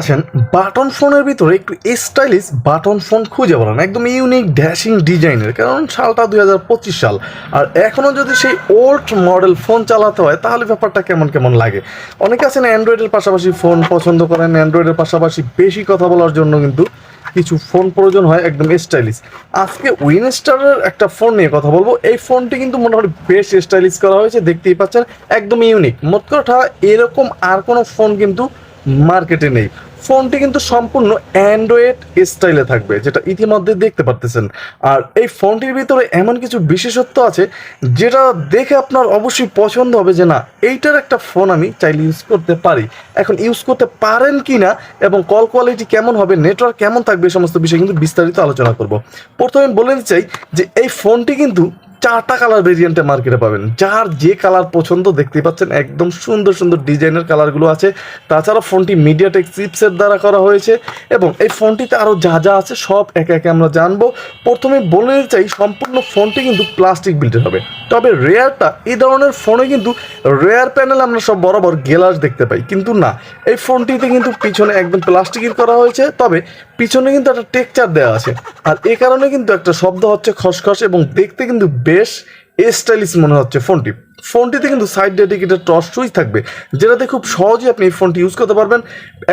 আসেন বাটন ফোনের ভিতরে একটু স্টাইলিশ বাটন ফোন খুঁজে বলেন একদম ইউনিক ড্যাশিং ডিজাইনের কারণ সালটা দুই হাজার পঁচিশ সাল। আর এখনও যদি সেই ওল্ড মডেল ফোন চালাতে হয়, তাহলে ব্যাপারটা কেমন কেমন লাগে? অনেকে আছেন অ্যান্ড্রয়েডের পাশাপাশি ফোন পছন্দ করেন। অ্যান্ড্রয়েডের পাশাপাশি বেশি কথা বলার জন্য কিন্তু কিছু ফোন প্রয়োজন হয় একদম স্টাইলিশ আজকে উইনস্টারের একটা ফোন নিয়ে কথা বলব। এই ফোনটি কিন্তু মোটামুটি বেশ স্টাইলিশ করা হয়েছে। দেখতেই পাচ্ছেন, একদম ইউনিক মোট কথা এরকম আর কোনো ফোন কিন্তু মার্কেটে নেই। ফোনটি কিন্তু সম্পূর্ণ অ্যান্ড্রয়েড স্টাইলে থাকবে, যেটা ইতিমধ্যে দেখতে পারতেছেন। আর এই ফোনটির ভিতরে এমন কিছু বিশেষত্ব আছে, যেটা দেখে আপনার অবশ্যই পছন্দ হবে যে না, এইটার একটা ফোন আমি চাইলে ইউজ করতে পারি। এখন ইউজ করতে পারেন কি না এবং কল কোয়ালিটি কেমন হবে নেটওয়ার্ক কেমন থাকবে সমস্ত বিষয়ে কিন্তু বিস্তারিত আলোচনা করব। প্রথমে বলে দিতে চাই যে, এই ফোনটি কিন্তু চারটা কালার ভেরিয়েন্টে মার্কেটে পাবেন। যার যে কালার পছন্দ দেখতেই পাচ্ছেন, একদম সুন্দর সুন্দর ডিজাইনের কালারগুলো আছে। তাছাড়া ফোনটি মিডিয়াটেক চিপসের দ্বারা করা হয়েছে এবং এই ফোনটিতে আরও যা যা আছে সব একে একে আমরা জানব। প্রথমে বলে চাই, সম্পূর্ণ ফোনটি কিন্তু প্লাস্টিক বিল্ডের হবে। তবে রেয়ারটা এই ধরনের ফোনে কিন্তু রেয়ার প্যানেল আমরা সব বরাবর গেলাস দেখতে পাই। কিন্তু না, এই ফোনটিতে কিন্তু পিছনে একদম প্লাস্টিকের করা হয়েছে। তবে পিছনে কিন্তু একটা টেক্সচার দেওয়া আছে। আর এই কারণে কিন্তু একটা শব্দ হচ্ছে খসখস এবং দেখতে কিন্তু বেশ স্টাইলিশ মনে হচ্ছে ফোনটি। ফোনটিতে কিন্তু সাইড ডেডিকেটেড টর্চ সুইচ থাকবে, যেটাতে খুব সহজে আপনি এই ফোনটি ইউজ করতে পারবেন।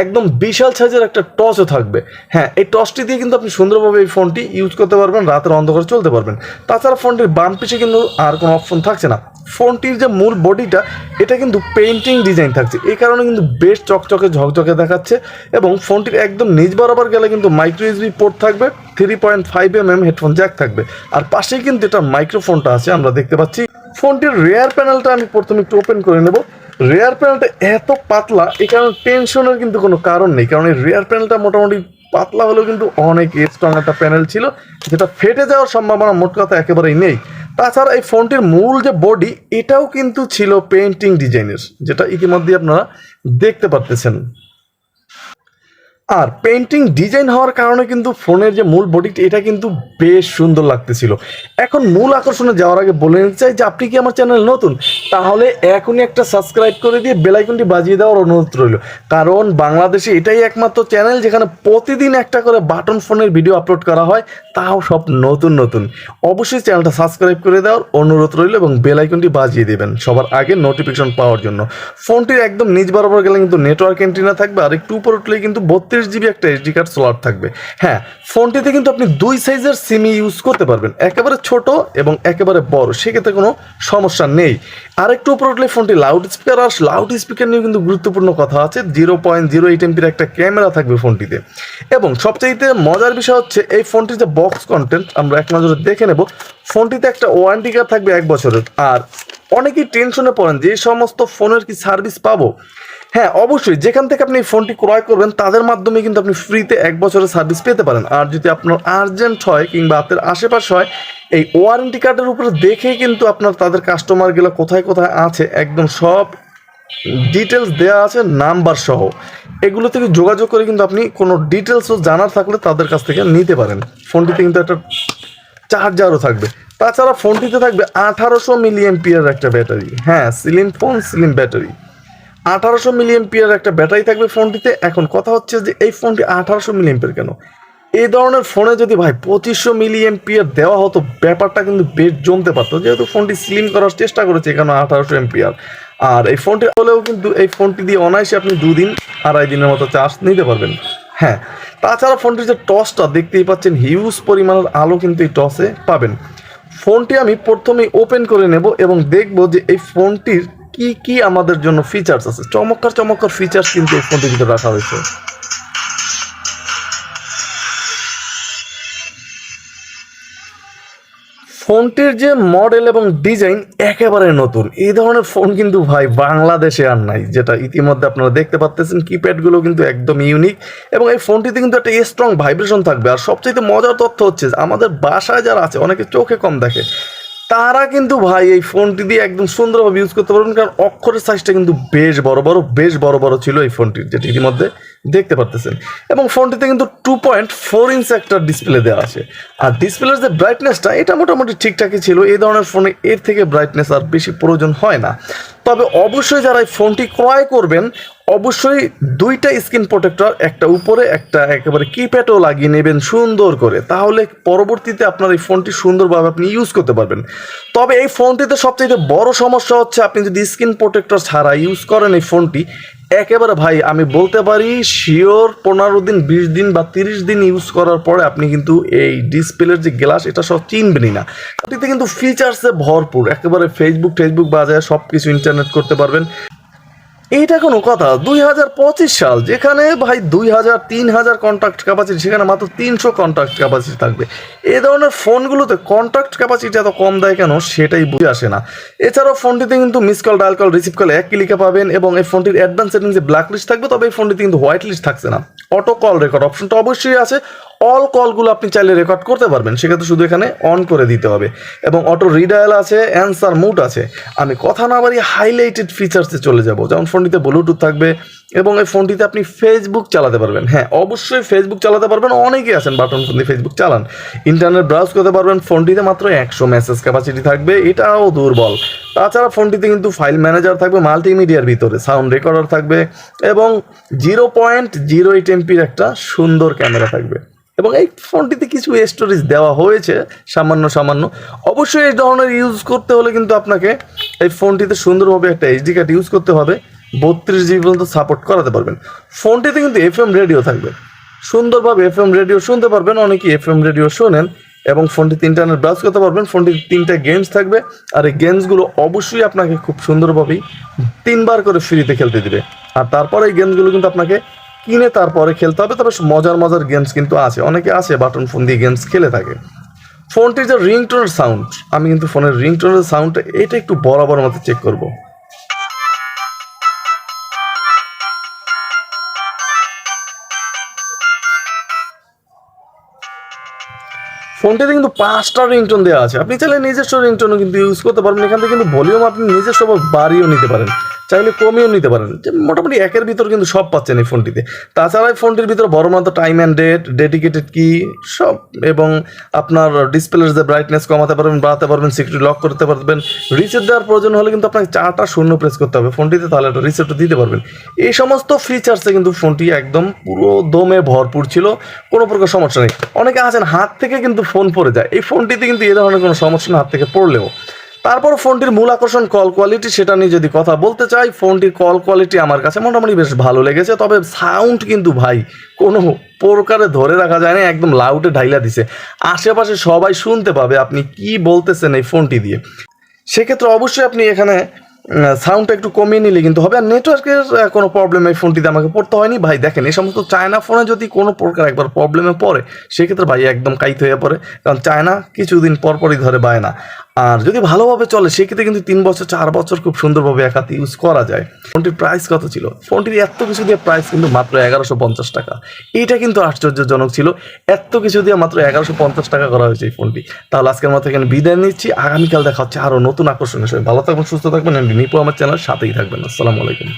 একদম বিশাল সাইজের একটা টর্চও থাকবে। হ্যাঁ এই টর্চটি দিয়ে কিন্তু আপনি সুন্দরভাবে এই ফোনটি ইউজ করতে পারবেন, রাতের অন্ধকারে চলতে পারবেন। তাছাড়া ফোনটির বাম পিছে কিন্তু আর কোনো অপশন থাকছে না। ফোনটির যে মূল বডিটা এটা কিন্তু পেন্টিং ডিজাইন থাকছে। এই কারণে কিন্তু বেশ চকচকে, ঝকঝকে দেখাচ্ছে এবং ফোনটির একদম নিজ বরাবর গেলে কিন্তু মাইক্রো ইউএসবি পোর্ট থাকবে three point five M M headphone jack থাকবে। আর পাশেই কিন্তু এটা মাইক্রোফোনটা আছে, আমরা দেখতে পাচ্ছি। ফোনটির রেয়ার প্যানেলটা আমি প্রথমে একটু ওপেন করে নেব। রেয়ার প্যানেলটা এত পাতলা, এই কারণে টেনশনের কিন্তু কোনো কারণ নেই। কারণ এই রেয়ার প্যানেলটা মোটামুটি পাতলা হলেও কিন্তু অনেক স্ট্রং একটা প্যানেল ছিল, যেটা ফেটে যাওয়ার সম্ভাবনা মোট কথা একেবারেই নেই। তাছাড়া এই ফোনটির মূল যে বডি এটাও কিন্তু ছিল পেন্টিং ডিজাইনের যেটা ইতিমধ্যে আপনারা দেখতে পারতেছেন। আর পেন্টিং ডিজাইন হওয়ার কারণে কিন্তু ফোনের যে মূল বডিটি এটা কিন্তু বেশ সুন্দর লাগতেছিল। এখন মূল আকর্ষণে যাওয়ার আগে বলে নিতে চাই যে, আপনি কি আমার চ্যানেল নতুন? তাহলে এখনই একটা সাবস্ক্রাইব করে দিয়ে বেলাইকনটি বাজিয়ে দেওয়ার অনুরোধ রইল। কারণ বাংলাদেশে এটাই একমাত্র চ্যানেল যেখানে প্রতিদিন একটা করে বাটন ফোনের ভিডিও আপলোড করা হয়, তাও সব নতুন নতুন। অবশ্যই চ্যানেলটা সাবস্ক্রাইব করে দেওয়ার অনুরোধ রইল এবং বেলাইকনটি বাজিয়ে দেবেন সবার আগে নোটিফিকেশন পাওয়ার জন্য। ফোনটির একদম নিজ বরাবর গেলে কিন্তু নেটওয়ার্ক এন্ট্রি না থাকবে, আর একটু উপর উঠলেই কিন্তু বত্রিশ জিবি একটা এসডি কার্ড স্লট থাকবে। হ্যাঁ ফোনটিতে কিন্তু আপনি দুই সাইজের সিমি ইউজ করতে পারবেন। একেবারে ছোট এবং একেবারে বড়, সেক্ষেত্রে কোনো সমস্যা নেই। আরেকটু উপর উঠলে ফোনটি লাউড স্পিকার আর লাউড স্পিকার নিয়ে কিন্তু গুরুত্বপূর্ণ কথা আছে। জিরো পয়েন্ট জিরো এইট এমপির একটা ক্যামেরা থাকবে ফোনটিতে। এবং সবচাইতে মজার বিষয় হচ্ছে, এই ফোনটির যে বক্স কন্টেন্ট আমরা এক নজরে দেখে নেব। ফোনটিতে একটা ওয়ারেন্টি কার্ড থাকবে এক বছরের। আর অনেকেই টেনশনে পড়েন যে সমস্ত ফোনের কি সার্ভিস পাবো? হ্যাঁ অবশ্যই। যেখান থেকে আপনি ফোনটি ক্রয় করবেন, তাদের মাধ্যমে কিন্তু আপনি ফ্রিতে এক বছরের সার্ভিস পেতে পারেন। আর যদি আপনার আর্জেন্ট হয় কিংবা আপনার আশেপাশ হয়, এই ওয়ারেন্টি কার্ডের উপরে দেখেই কিন্তু আপনার তাদের কাস্টমারগুলো কোথায় কোথায় আছে, একদম সব ডিটেলস দেওয়া আছে নাম্বার সহ। এগুলো থেকে যোগাযোগ করে কিন্তু আপনি কোনো ডিটেলসও জানার থাকলে তাদের কাছ থেকে নিতে পারেন। ফোনটিতে কিন্তু একটা চার্জারও থাকবে। তাছাড়া ফোনটিতে থাকবে আঠারোশো মিলিয়ন পিয়ার একটা ব্যাটারি। হ্যাঁ সিলিম ফোন সিলিম ব্যাটারি। আঠারোশো মিলিয়ন পিয়ার একটা ব্যাটারি থাকবে ফোনটিতে এখন কথা হচ্ছে যে এই ফোনটি আঠারোশো মিলিয়ন পিয়ার কেন? এই ধরনের ফোনে যদি ভাই পঁচিশশো মিলিয়ন পিয়ার দেওয়া হতো, ব্যাপারটা কিন্তু বেশ জমতে পারতো। যেহেতু ফোনটি স্লিম করার চেষ্টা করেছে এখানে আঠারোশো এমপিআর আর এই ফোনটি হলেও কিন্তু এই ফোনটি দিয়ে অনায়াসে আপনি দুদিন, আড়াই দিনের মতো চার্জ নিতে পারবেন। হ্যাঁ তাছাড়া ফোনটির যে টসটা দেখতেই পাচ্ছেন হিউজ পরিমাণের আলো কিন্তু এই টসে পাবেন। ফোনটি আমি প্রথমেই ওপেন করে নেব এবং দেখব যে এই ফোনটির কি কি আমাদের জন্য ফিচার্স আছে? চমৎকার চমৎকার ফিচার্স কিন্তু এই ফোনটির ভিতরে রাখা হয়েছে। ফোনটির যে মডেল এবং ডিজাইন একেবারে নতুন। এই ধরনের ফোন কিন্তু ভাই বাংলাদেশে আর নাই, যেটা ইতিমধ্যে আপনারা দেখতে পাচ্ছেন কিপ্যাডগুলো কিন্তু একদম ইউনিক এবং এই ফোনটিতে কিন্তু একটা স্ট্রং ভাইব্রেশন থাকবে। আর সবচেয়ে মজার তথ্য হচ্ছে আমাদের বাসায় যারা আছে, অনেকে চোখে কম দেখে। তারা কিন্তু ভাই এই ফোনটি দিয়ে একদম সুন্দরভাবে ইউজ করতে পারবেন, কারণ অক্ষরের সাইজটা কিন্তু বেশ বড় বড়, বেশ বড় বড় ছিল এই ফোনটির, যেটি ইতিমধ্যে দেখতে পারতেছেন। এবং ফোনটিতে কিন্তু টু পয়েন্ট ফোর ইঞ্চ একটা ডিসপ্লে দেওয়া আছে। আর ডিসপ্লের যে ব্রাইটনেসটা এটা মোটামুটি ঠিকঠাকই ছিল। এই ধরনের ফোনে এর থেকে ব্রাইটনেস আর বেশি প্রয়োজন হয় না। তবে অবশ্যই যারা এই ফোনটি ক্রয় করবেন, অবশ্যই দুইটা স্ক্রিন প্রোটেক্টর, একটা উপরে, একটা একেবারে কিপ্যাডও লাগিয়ে নেবেন সুন্দর করে। তাহলে পরবর্তীতে আপনার এই ফোনটি সুন্দরভাবে আপনি ইউজ করতে পারবেন। তবে এই ফোনটিতে সবচেয়ে বড় সমস্যা হচ্ছে, আপনি যদি স্ক্রিন প্রোটেক্টর ছাড়া ইউজ করেন এই ফোনটি একেবারে ভাই, আমি বলতে পারি শিওর পনেরো দিন, বিশ দিন বা তিরিশ দিন ইউজ করার পরে আপনি কিন্তু এই ডিসপ্লের যে গ্লাস এটা সব চিনবেনই না। এটিতে কিন্তু ফিচার্সে ভরপুর, একেবারে ফেসবুক টেসবুক বাজায় সব কিছু ইন্টারনেট করতে পারবেন। এইটা কোনো কথা। দুই হাজার পঁচিশ সাল, যেখানে ভাই দুই হাজার, তিন হাজার কন্ট্যাক্ট ক্যাপাসিটি সেখানে মাত্র তিনশো কন্ট্যাক্ট ক্যাপাসিটি থাকবে। এ ধরনের ফোনগুলোতে কন্ট্যাক্ট ক্যাপাসিটি এত কম দেয় কেন সেটাই বুঝে আসে না। এছাড়াও ফোনটিতে কিন্তু miss call dial call receive call এক ক্লিকে পাবেন এবং এই ফোনটির অ্যাডভান্স সেটিংসে ব্ল্যাক লিস্ট থাকবে, তবে এই ফোনটিতে কিন্তু হোয়াইট লিস্ট থাকছে না। অটো কল রেকর্ড অপশনটা অবশ্যই আছে। অল কলগুলো আপনি চাইলে রেকর্ড করতে পারবেন। সেক্ষেত্রে শুধু এখানে অন করে দিতে হবে। এবং অটো রিডায়াল আছে অ্যান্সার মুড আছে। আমি কথা না বাড়ি হাইলাইটেড ফিচার্সে চলে যাব। যেমন ফোনটিতে ব্লুটুথ থাকবে এবং এই ফোনটিতে আপনি ফেসবুক চালাতে পারবেন। হ্যাঁ অবশ্যই ফেসবুক চালাতে পারবেন। অনেকেই আছেন বাটন ফোন দিয়ে ফেসবুক চালান। ইন্টারনেট ব্রাউজ করতে পারবেন। ফোনটিতে মাত্র একশো মেসেজ ক্যাপাসিটি থাকবে। এটাও দুর্বল। তাছাড়া ফোনটিতে কিন্তু ফাইল ম্যানেজার থাকবে মাল্টিমিডিয়ার ভিতরে সাউন্ড রেকর্ডার থাকবে এবং জিরো পয়েন্ট জিরো এইট এমপির একটা সুন্দর ক্যামেরা থাকবে। এবং এই ফোনটিতে কিছু স্টোরেজ দেওয়া হয়েছে, সামান্য সামান্য। অবশ্যই এই ধরনের ইউজ করতে হলে কিন্তু আপনাকে এই ফোনটিতে সুন্দরভাবে একটা এইচডি কার্ড ইউজ করতে হবে, বত্রিশ জিবি পর্যন্ত সাপোর্ট করাতে পারবেন। ফোনটিতে কিন্তু এফ এম রেডিও থাকবে। সুন্দরভাবে এফ এম রেডিও শুনতে পারবেন, অনেকেই এফ এম রেডিও শোনেন এবং ফোনটিতে ইন্টারনেট ব্রাউজ করতে পারবেন, ফোনটিতে তিনটা গেমস থাকবে আর এই গেমসগুলো অবশ্যই আপনাকে খুব সুন্দরভাবেই তিনবার করে ফ্রিতে খেলতে দিবে। আর তারপরে এই গেমসগুলো কিন্তু আপনাকে কিনে তারপরে খেলতে হবে, তবে মজার মজার গেমস কিন্তু আছে। অনেকে আছে বাটন ফোন দিয়ে গেমস খেলে থাকে। ফোনটির যে রিংটোনের সাউন্ড আমি কিন্তু ফোনের রিংটোনের সাউন্ডটা এটা একটু বরাবর মতো চেক করব। ফোনটিতে কিন্তু পাঁচটা রিংটোন দেওয়া আছে। আপনি চাইলে নিজস্ব রিংটোনও কিন্তু ইউজ করতে পারবেন। এখান থেকে কিন্তু ভলিউম আপনি নিজস্ব বাড়িয়েও নিতে পারেন। চাইলে কমিয়েও নিতে পারেন। যে মোটামুটি একের ভিতর কিন্তু সব পাচ্ছেন এই ফোনটিতে। তাছাড়া এই ফোনটির ভিতরে বড় মতো টাইম অ্যান্ড ডেট ডেডিকেটেড কি সব, এবং আপনার ডিসপ্লের যে ব্রাইটনেস কমাতে পারবেন, বাড়াতে পারবেন সিকিউরিটি লক করতে পারবেন রিসেট দেওয়ার প্রয়োজন হলে কিন্তু আপনাকে চারটা শূন্য প্রেস করতে হবে। ফোনটিতে তাহলে একটা রিসেটও দিতে পারবেন। এই সমস্ত ফিচার্সে কিন্তু ফোনটি একদম পুরো দমে ভরপুর ছিল, কোনো প্রকার সমস্যা নেই। অনেকে আছেন হাত থেকে কিন্তু ফোন পড়ে যায়। এই ফোনটিতে কিন্তু এ ধরনের কোনো সমস্যা না, হাত থেকে পড়লেও। তারপর ফোনটির মূল আকর্ষণ কল কোয়ালিটি সেটা নিয়ে যদি কথা বলতে চাই, ফোনটির কল কোয়ালিটি আমার কাছে মোটামুটি বেশ ভালো লেগেছে, তবে সাউন্ড কিন্তু ভাই কোনো প্রকারে ধরে রাখা যায় না, একদম লাউডে ঢাইলা দিছে। আশেপাশে সবাই শুনতে পাবে আপনি কি বলতেছেন এই ফোনটি দিয়ে। সেক্ষেত্রে অবশ্যই আপনি এখানে সাউন্ডটা একটু কমিয়ে নিলে কিন্তু হবে, আর নেটওয়ার্কের কোনো প্রবলেম এই ফোনটিতে আমাকে পড়তে হয়নি। ভাই দেখেন, এই সমস্ত চায়না ফোনে যদি কোনো প্রকার একবার প্রবলেমে পড়ে, সেক্ষেত্রে ভাই একদম কাইত হয়ে পড়ে, কারণ চায়না কিছুদিন পরপরই ধরে বায় না আর যদি ভালোভাবে চলে, সেক্ষেত্রে কিন্তু তিন বছর, চার বছর খুব সুন্দরভাবে এক হাতে ইউজ করা যায়। ফোনটির প্রাইস কত ছিল? ফোনটির এত কিছু দিয়ে প্রাইস কিন্তু মাত্র এগারোশো পঞ্চাশ টাকা। এইটা কিন্তু আশ্চর্যজনক ছিল। এত কিছু দিয়ে মাত্র এগারোশো পঞ্চাশ টাকা করা হয়েছে এই ফোনটি। তাহলে আজকের মতো এখানে বিদায় নিচ্ছি। আগামীকাল দেখা হচ্ছে আরও নতুন আকর্ষণের সঙ্গে। ভালো থাকবেন, সুস্থ থাকবেন নিপু, আমার চ্যানেল সাথেই থাকবেন। আসসালামু আলাইকুম।